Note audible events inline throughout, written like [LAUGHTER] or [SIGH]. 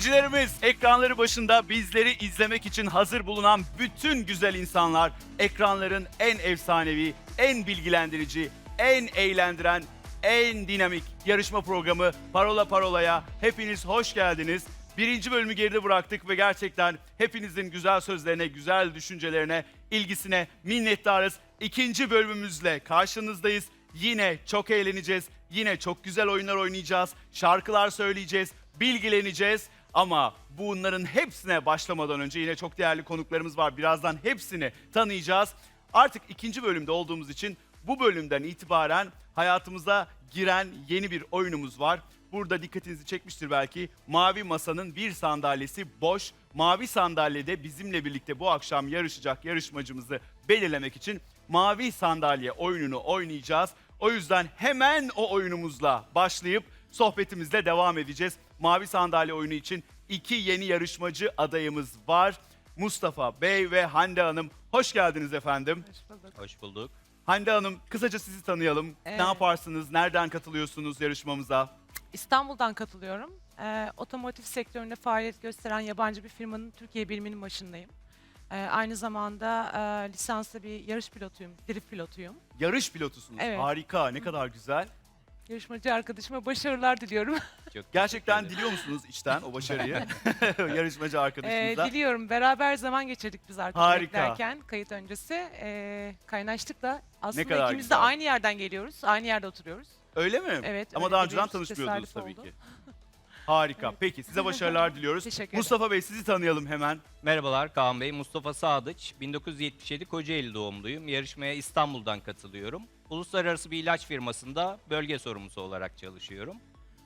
İzleyicilerimiz, ekranları başında bizleri izlemek için hazır bulunan bütün güzel insanlar, ekranların en efsanevi, en bilgilendirici, en eğlendiren, en dinamik yarışma programı Parola Parola'ya hepiniz hoş geldiniz. Birinci bölümü geride bıraktık ve gerçekten hepinizin güzel sözlerine, güzel düşüncelerine, ilgisine minnettarız. İkinci bölümümüzle karşınızdayız. Yine çok eğleneceğiz. Yine çok güzel oyunlar oynayacağız. Şarkılar söyleyeceğiz. Bilgileneceğiz. Ama bunların hepsine başlamadan önce yine çok değerli konuklarımız var. Birazdan hepsini tanıyacağız. Artık ikinci bölümde olduğumuz için bu bölümden itibaren hayatımıza giren yeni bir oyunumuz var. Burada dikkatinizi çekmiştir belki. Mavi Masa'nın bir sandalyesi boş. Mavi sandalyede bizimle birlikte bu akşam yarışacak yarışmacımızı belirlemek için Mavi Sandalye oyununu oynayacağız. O yüzden hemen o oyunumuzla başlayıp sohbetimizle devam edeceğiz. Mavi Sandalye oyunu için iki yeni yarışmacı adayımız var. Mustafa Bey ve Hande Hanım. Hoş geldiniz efendim. Hoş bulduk. Hande Hanım kısaca sizi tanıyalım. Ee, Ne yaparsınız? Nereden katılıyorsunuz yarışmamıza? İstanbul'dan katılıyorum. Ee, otomotiv sektöründe faaliyet gösteren yabancı bir firmanın Türkiye biriminin başındayım. Ee, aynı zamanda e, lisanslı bir yarış pilotuyum, drift pilotuyum. Yarış pilotusunuz. Evet. Harika. Ne kadar güzel. Yarışmacı arkadaşıma başarılar diliyorum. Çok [LAUGHS] Gerçekten teşekkür diliyor musunuz içten o başarıyı? [LAUGHS] Yarışmacı Ee, arkadaşınıza. diliyorum. Beraber zaman geçirdik biz artık Harika. beklerken kayıt öncesi. Ee, kaynaştık da aslında kadar ikimiz güzel. de aynı yerden geliyoruz. Aynı yerde oturuyoruz. Öyle mi? Evet, Ama öyle daha önceden tesadüf tanışmıyordunuz tabii oldu. ki. Harika. Evet. Peki size başarılar [LAUGHS] diliyoruz. Teşekkür ederim. Mustafa Bey sizi tanıyalım hemen. Merhabalar Kaan Bey. Mustafa Sadıç. 1977 Kocaeli doğumluyum. Yarışmaya İstanbul'dan katılıyorum. Uluslararası bir ilaç firmasında bölge sorumlusu olarak çalışıyorum.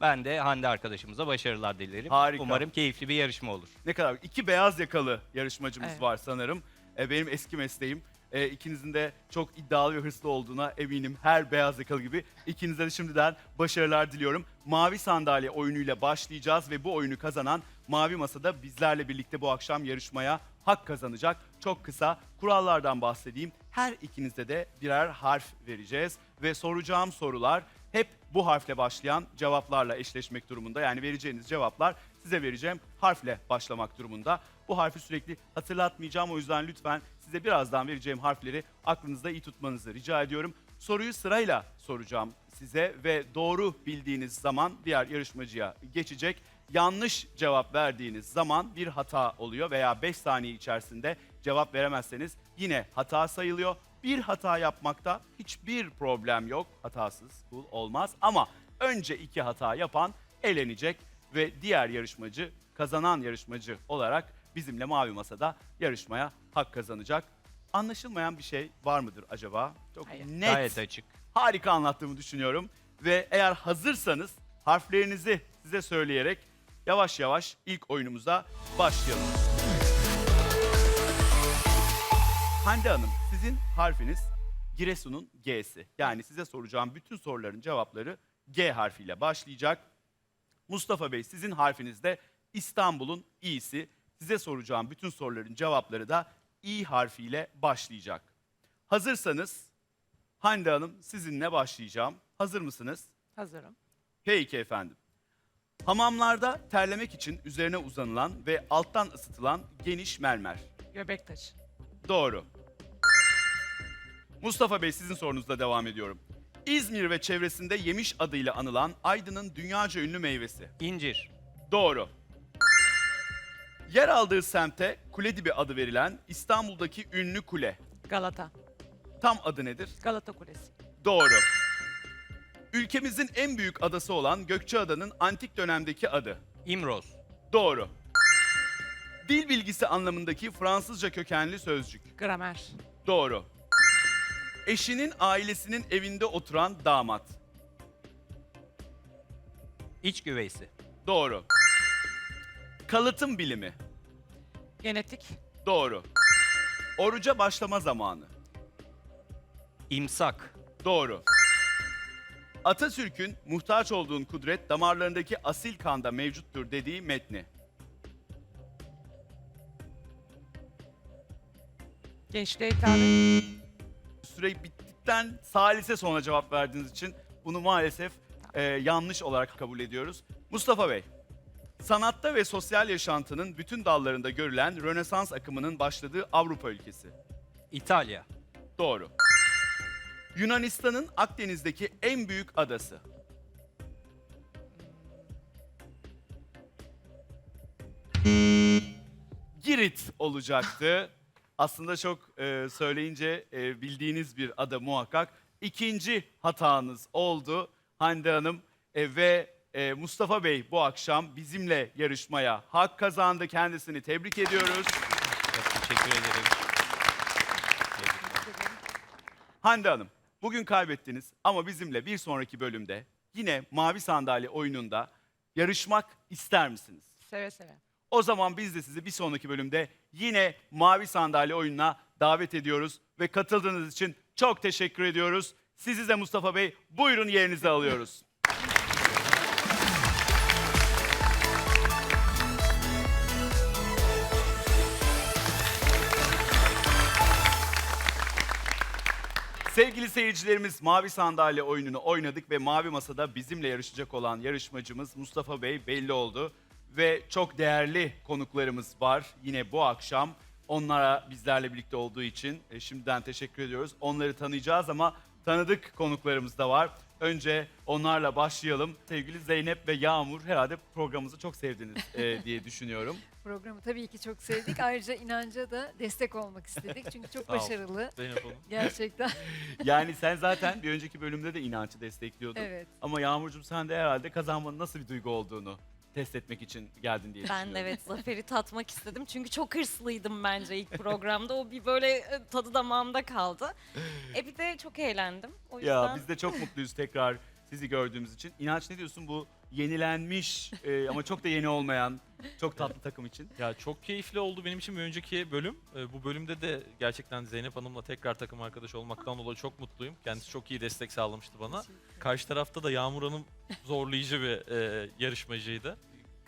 Ben de Hande arkadaşımıza başarılar dilerim. Harika. Umarım keyifli bir yarışma olur. Ne kadar iki beyaz yakalı yarışmacımız Evet. var sanırım. E, benim eski mesleğim. E, ikinizin de çok iddialı ve hırslı olduğuna eminim. Her beyaz yakalı gibi. İkinize de şimdiden başarılar diliyorum. Mavi sandalye oyunuyla başlayacağız ve bu oyunu kazanan Mavi Masa'da bizlerle birlikte bu akşam yarışmaya hak kazanacak. Çok kısa kurallardan bahsedeyim. Her ikinize de birer harf vereceğiz ve soracağım sorular hep bu harfle başlayan cevaplarla eşleşmek durumunda. Yani vereceğiniz cevaplar size vereceğim harfle başlamak durumunda. Bu harfi sürekli hatırlatmayacağım o yüzden lütfen size birazdan vereceğim harfleri aklınızda iyi tutmanızı rica ediyorum. Soruyu sırayla soracağım size ve doğru bildiğiniz zaman diğer yarışmacıya geçecek. Yanlış cevap verdiğiniz zaman bir hata oluyor veya 5 saniye içerisinde cevap veremezseniz yine hata sayılıyor. Bir hata yapmakta hiçbir problem yok. Hatasız kul olmaz ama önce iki hata yapan elenecek ve diğer yarışmacı kazanan yarışmacı olarak bizimle Mavi Masa'da yarışmaya hak kazanacak. Anlaşılmayan bir şey var mıdır acaba? Çok Hayır. net, Gayet açık. harika anlattığımı düşünüyorum. Ve eğer hazırsanız harflerinizi size söyleyerek yavaş yavaş ilk oyunumuza başlayalım. Hande Hanım, sizin harfiniz Giresun'un G'si. Yani size soracağım bütün soruların cevapları G harfiyle başlayacak. Mustafa Bey, sizin harfiniz de İstanbul'un İ'si. Size soracağım bütün soruların cevapları da İ harfiyle başlayacak. Hazırsanız Hande Hanım sizinle başlayacağım. Hazır mısınız? Hazırım. Peki efendim. Hamamlarda terlemek için üzerine uzanılan ve alttan ısıtılan geniş mermer. Göbek taşı. Doğru. Mustafa Bey sizin sorunuzla devam ediyorum. İzmir ve çevresinde yemiş adıyla anılan Aydın'ın dünyaca ünlü meyvesi. İncir. Doğru. Yer aldığı semte Kuledibi adı verilen İstanbul'daki ünlü kule. Galata. Tam adı nedir? Galata Kulesi. Doğru. Ülkemizin en büyük adası olan Gökçeada'nın antik dönemdeki adı. İmroz. Doğru. Dil bilgisi anlamındaki Fransızca kökenli sözcük. Gramer. Doğru. Eşinin ailesinin evinde oturan damat. İç güveysi. Doğru. Kalıtım bilimi. Genetik. Doğru. Oruca başlama zamanı. İmsak. Doğru. Atatürk'ün muhtaç olduğun kudret damarlarındaki asil kanda mevcuttur dediği metni. Gençliğe hitap Süre bittikten salise sonra cevap verdiğiniz için bunu maalesef e, yanlış olarak kabul ediyoruz. Mustafa Bey, Sanatta ve sosyal yaşantının bütün dallarında görülen Rönesans akımının başladığı Avrupa ülkesi. İtalya. Doğru. Yunanistan'ın Akdeniz'deki en büyük adası. Girit olacaktı. Aslında çok e, söyleyince e, bildiğiniz bir ada muhakkak. İkinci hatanız oldu Hande Hanım E, ve e, Mustafa Bey bu akşam bizimle yarışmaya hak kazandı. Kendisini tebrik ediyoruz. Çok teşekkür ederim. Hande Hanım, bugün kaybettiniz ama bizimle bir sonraki bölümde yine Mavi Sandalye oyununda yarışmak ister misiniz? Seve seve. O zaman biz de sizi bir sonraki bölümde yine Mavi Sandalye oyununa davet ediyoruz ve katıldığınız için çok teşekkür ediyoruz. Sizi de Mustafa Bey buyurun yerinize alıyoruz. Sevgili seyircilerimiz Mavi Sandalye oyununu oynadık ve Mavi Masa'da bizimle yarışacak olan yarışmacımız Mustafa Bey belli oldu. Ve çok değerli konuklarımız var yine bu akşam. Onlara bizlerle birlikte olduğu için e, şimdiden teşekkür ediyoruz. Onları tanıyacağız ama tanıdık konuklarımız da var. Önce onlarla başlayalım. Sevgili Zeynep ve Yağmur herhalde programımızı çok sevdiniz e, diye düşünüyorum. [LAUGHS] Programı tabii ki çok sevdik. Ayrıca inanca da destek olmak istedik. Çünkü çok [LAUGHS] Sağ ol. başarılı. Zeynep Hanım. Gerçekten. [LAUGHS] Yani sen zaten bir önceki bölümde de inancı destekliyordun. evet. Ama Yağmurcuğum sen de herhalde kazanmanın nasıl bir duygu olduğunu test etmek için geldin diye Ben de düşünüyorum. evet [LAUGHS] zaferi tatmak istedim. Çünkü çok hırslıydım bence ilk programda. O bir böyle e, tadı damağımda kaldı. E bir de çok eğlendim. O yüzden Ya biz de çok mutluyuz tekrar sizi gördüğümüz için. İnanç ne diyorsun bu yenilenmiş e, ama çok da yeni olmayan çok tatlı takım için? Ya çok keyifli oldu benim için bir önceki bölüm. Ee, bu bölümde de gerçekten Zeynep Hanım'la tekrar takım arkadaş olmaktan dolayı çok mutluyum. Kendisi çok iyi destek sağlamıştı bana. Karşı tarafta da Yağmur Hanım zorlayıcı bir e, yarışmacıydı.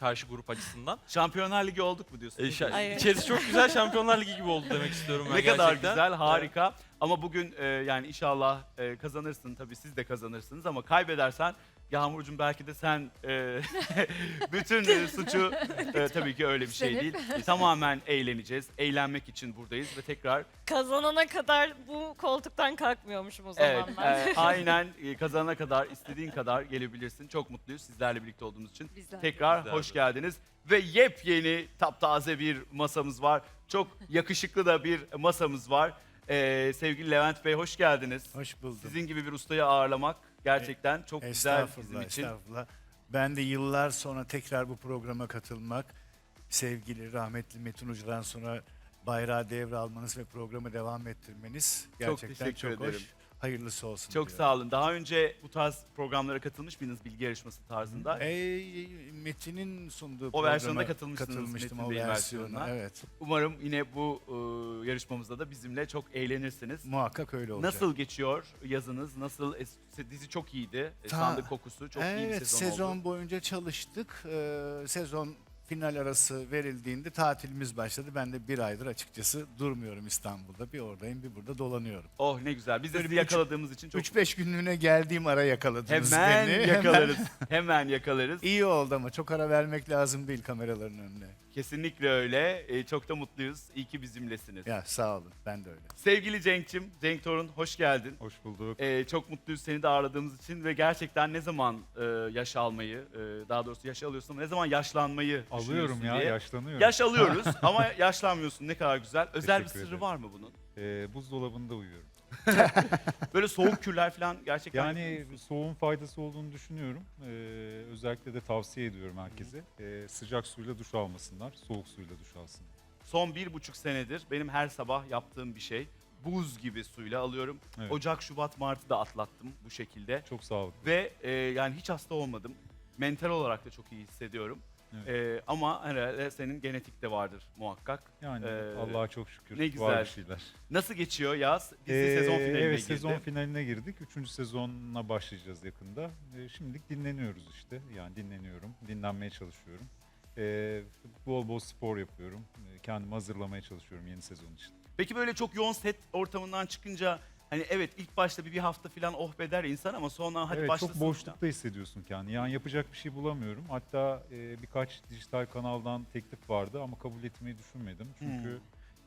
Karşı grup açısından. [LAUGHS] Şampiyonlar Ligi olduk mu diyorsun? E, şa- Ay, içerisi çok güzel Şampiyonlar Ligi gibi oldu demek istiyorum ben ne kadar gerçekten. güzel, harika. Ama bugün e, yani inşallah e, kazanırsın tabii siz de kazanırsınız ama kaybedersen Yağmurcuğum belki de sen e, [LAUGHS] bütün e, suçu e, tabii ki öyle bir şey değil. E, tamamen eğleneceğiz. Eğlenmek için buradayız ve tekrar kazanana kadar bu koltuktan kalkmıyormuşum o zaman Evet, ben. e, [LAUGHS] aynen e, kazanana kadar istediğin kadar gelebilirsin. Çok mutluyuz sizlerle birlikte olduğumuz için. Bizler. Tekrar Bizler hoş de. geldiniz ve yepyeni taptaze bir masamız var. Çok yakışıklı da bir masamız var. E, sevgili Levent Bey hoş geldiniz. Hoş buldum. Sizin gibi bir ustayı ağırlamak gerçekten çok güzel bizim için. estağfurullah. Ben de yıllar sonra tekrar bu programa katılmak, sevgili rahmetli Metin Hoca'dan sonra bayrağı devralmanız ve programı devam ettirmeniz gerçekten teşekkür çok, ederim. hoş. Hayırlısı olsun. Çok diyorum. sağ olun. Daha önce bu tarz programlara katılmış mıydınız bilgi yarışması tarzında? Ey, Metin'in sunduğu O versiyonda katılmıştınız, katılmıştım Metin o Bey'in versiyona. versiyonuna. Evet. Umarım yine bu e, yarışmamızda da bizimle çok eğlenirsiniz. Muhakkak öyle olacak. Nasıl geçiyor yazınız? Nasıl es- dizi çok iyiydi. Ta- Sandık kokusu çok iyi bir evet, sezon, sezon oldu. boyunca çalıştık. Ee, sezon final arası verildiğinde tatilimiz başladı. Ben de bir aydır açıkçası durmuyorum İstanbul'da. Bir oradayım bir burada dolanıyorum. Oh ne güzel. Biz de sizi yakaladığımız için çok 3-5 günlüğüne geldiğim ara yakaladınız hemen beni. yakalarız. hemen yakalarız. İyi oldu ama çok ara vermek lazım değil kameraların önüne. Kesinlikle öyle. E, çok da mutluyuz. İyi ki bizimlesiniz. Ya sağ olun ben de öyle. Sevgili Cenk'cim, Cenk Torun hoş geldin. Hoş bulduk. E, çok mutluyuz seni de ağırladığımız için ve gerçekten ne zaman e, yaş almayı, e, daha doğrusu yaş alıyorsun ama ne zaman yaşlanmayı Alıyorum düşünüyorsun ya, diye. yaşlanıyorum. Yaş alıyoruz [LAUGHS] ama yaşlanmıyorsun ne kadar güzel. Özel bir Teşekkür sırrı ederim. var mı bunun? Ee, buzdolabında uyuyorum. [LAUGHS] Böyle soğuk küller falan gerçekten Yani soğuğun faydası olduğunu düşünüyorum. Ee, özellikle de tavsiye ediyorum herkese. Ee, sıcak suyla duş almasınlar, soğuk suyla duş alsınlar. son bir buçuk senedir benim her sabah yaptığım bir şey. Buz gibi suyla alıyorum. Evet. Ocak, Şubat, Mart'ı da atlattım bu şekilde. Çok sağlıklı. Ve e, yani hiç hasta olmadım. Mental olarak da çok iyi hissediyorum. Evet. E, ama herhalde senin genetikte vardır muhakkak. Yani Ee, Allah'a çok şükür ne güzel. var bir şeyler. Nasıl geçiyor yaz? Dizi Ee, sezon finaline Evet girdi. sezon finaline girdik. Üçüncü sezonuna başlayacağız yakında. Ee, şimdilik dinleniyoruz işte. Yani dinleniyorum. Dinlenmeye çalışıyorum. Ee, bol bol spor yapıyorum. Ee, kendimi hazırlamaya çalışıyorum yeni sezon için. Peki böyle çok yoğun set ortamından çıkınca hani evet ilk başta bir, bir hafta falan oh be der insan ama sonra hadi evet, başlasın. çok boşlukta hissediyorsun kendini. Yani yapacak bir şey bulamıyorum. Hatta e, birkaç dijital kanaldan teklif vardı ama kabul etmeyi düşünmedim. Çünkü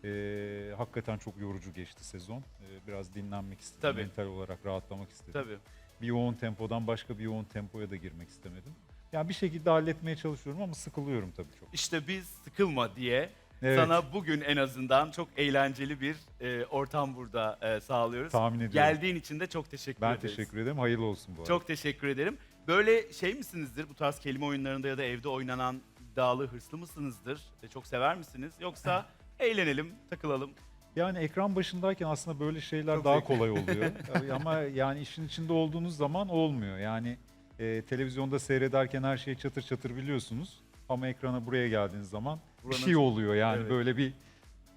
e, hakikaten çok yorucu geçti sezon. E, biraz dinlenmek istedim. Tabii. Mental olarak rahatlamak istedim. Tabii. Bir yoğun tempodan başka bir yoğun tempoya da girmek istemedim. Yani bir şekilde halletmeye çalışıyorum ama sıkılıyorum tabii çok. İşte biz sıkılma diye Evet, sana bugün en azından çok eğlenceli bir e, ortam burada e, sağlıyoruz. tahmin ediyorum. Geldiğin için de çok teşekkür ben ederiz. teşekkür ederim. Hayırlı olsun bu arada. Çok teşekkür ederim. Böyle şey misinizdir bu tarz kelime oyunlarında ya da evde oynanan iddialı hırslı mısınızdır? E, çok sever misiniz? Yoksa [LAUGHS] eğlenelim, takılalım. Yani ekran başındayken aslında böyle şeyler Çok daha zevkli. kolay oluyor. [LAUGHS] Ama yani işin içinde olduğunuz zaman olmuyor. Yani e, televizyonda seyrederken her şeyi çatır çatır biliyorsunuz. Ama ekrana buraya geldiğiniz zaman Buranın bir şey oluyor yani Evet. böyle bir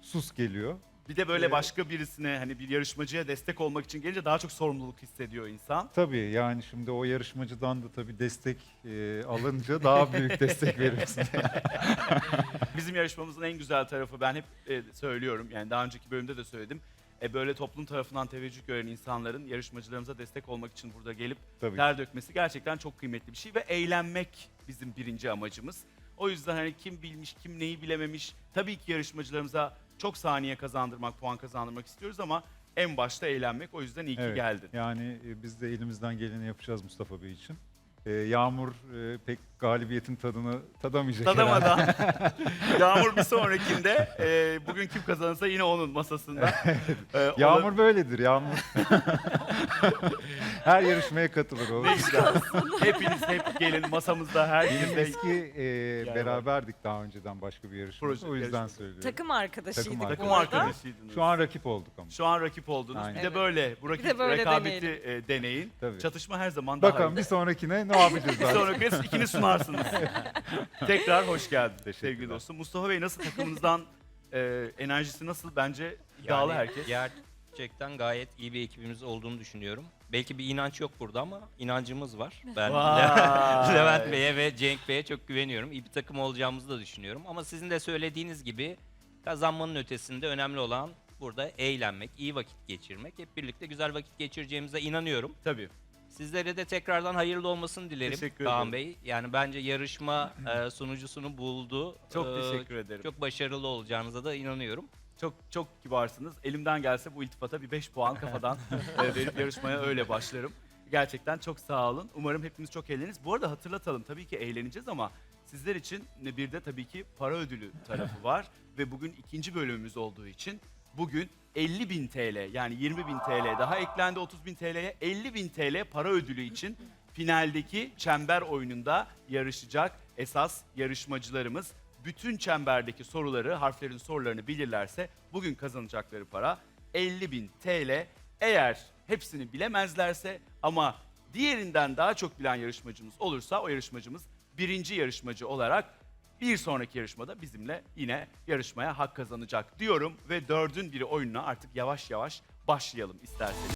sus geliyor. Bir de böyle Ee, başka birisine hani bir yarışmacıya destek olmak için gelince daha çok sorumluluk hissediyor insan. Tabii yani şimdi o yarışmacıdan da tabii destek e, alınca daha büyük [LAUGHS] destek verirsin. [LAUGHS] Bizim yarışmamızın en güzel tarafı ben hep e, söylüyorum. Yani daha önceki bölümde de söyledim. E, böyle toplum tarafından teveccüh gören insanların yarışmacılarımıza destek olmak için burada gelip tabii. ter dökmesi gerçekten çok kıymetli bir şey ve eğlenmek bizim birinci amacımız. O yüzden hani kim bilmiş, kim neyi bilememiş. Tabii ki yarışmacılarımıza çok saniye kazandırmak, puan kazandırmak istiyoruz ama en başta eğlenmek. O yüzden iyi ki Evet. geldin. Yani e, biz de elimizden geleni yapacağız Mustafa Bey için. E, Yağmur e, pek galibiyetin tadını tadamayacak herhalde. Tadamadan [LAUGHS] Yağmur bir [LAUGHS] sonrakinde e, bugün kim kazanırsa yine onun masasında. [LAUGHS] E, ona- Yağmur böyledir Yağmur. Her yarışmaya katılır o. Ne güzel. Hepiniz hep gelin masamızda her Biz birinde eski e, beraberdik daha önceden başka bir yarışmada. Proje- o yüzden yarışma. söylüyorum. Takım arkadaşıydık Takım bu arada. arkadaşıydınız. Şu an rakip olduk ama. Şu an rakip oldunuz. Aynen. Bir de Evet. böyle bu rakip, de böyle rekabeti e, deneyin. Tabii. Çatışma her zaman daha Bakalım iyi. bir sonrakine ne Bir zaten. sonraki kez ikini sunarsınız. [LAUGHS] Tekrar hoş geldin Teşekkürler. sevgili dostum. Mustafa Bey nasıl takımınızdan e, enerjisi nasıl? Bence iddialı Yani herkes. Gerçekten gayet iyi bir ekibimiz olduğunu düşünüyorum. Belki bir inanç yok burada ama inancımız var. Ben Vay. [LAUGHS] Levent Bey'e ve Cenk Bey'e çok güveniyorum. İyi bir takım olacağımızı da düşünüyorum. Ama sizin de söylediğiniz gibi kazanmanın ötesinde önemli olan burada eğlenmek, iyi vakit geçirmek. Hep birlikte güzel vakit geçireceğimize inanıyorum. Tabii. Sizlere de tekrardan hayırlı olmasını dilerim Teşekkür Kaan ederim. Bey. Yani bence yarışma e, sunucusunu buldu. Çok Ee, teşekkür ederim. Çok başarılı olacağınıza da inanıyorum. çok çok kibarsınız. Elimden gelse bu iltifata bir 5 puan kafadan [LAUGHS] e, verip yarışmaya öyle başlarım. Gerçekten çok sağ olun. Umarım hepimiz çok eğleniriz. Bu arada hatırlatalım tabii ki eğleneceğiz ama sizler için bir de tabii ki para ödülü tarafı var. Ve bugün ikinci bölümümüz olduğu için bugün 50.000 TL yani 20.000 TL daha eklendi 30.000 TL'ye 50.000 TL para ödülü için finaldeki çember oyununda yarışacak esas yarışmacılarımız. Bütün çemberdeki soruları, harflerin sorularını bilirlerse bugün kazanacakları para 50.000 TL. Eğer hepsini bilemezlerse ama diğerinden daha çok bilen yarışmacımız olursa o yarışmacımız birinci yarışmacı olarak bir sonraki yarışmada bizimle yine yarışmaya hak kazanacak diyorum ve dördün biri oyununa artık yavaş yavaş başlayalım isterseniz.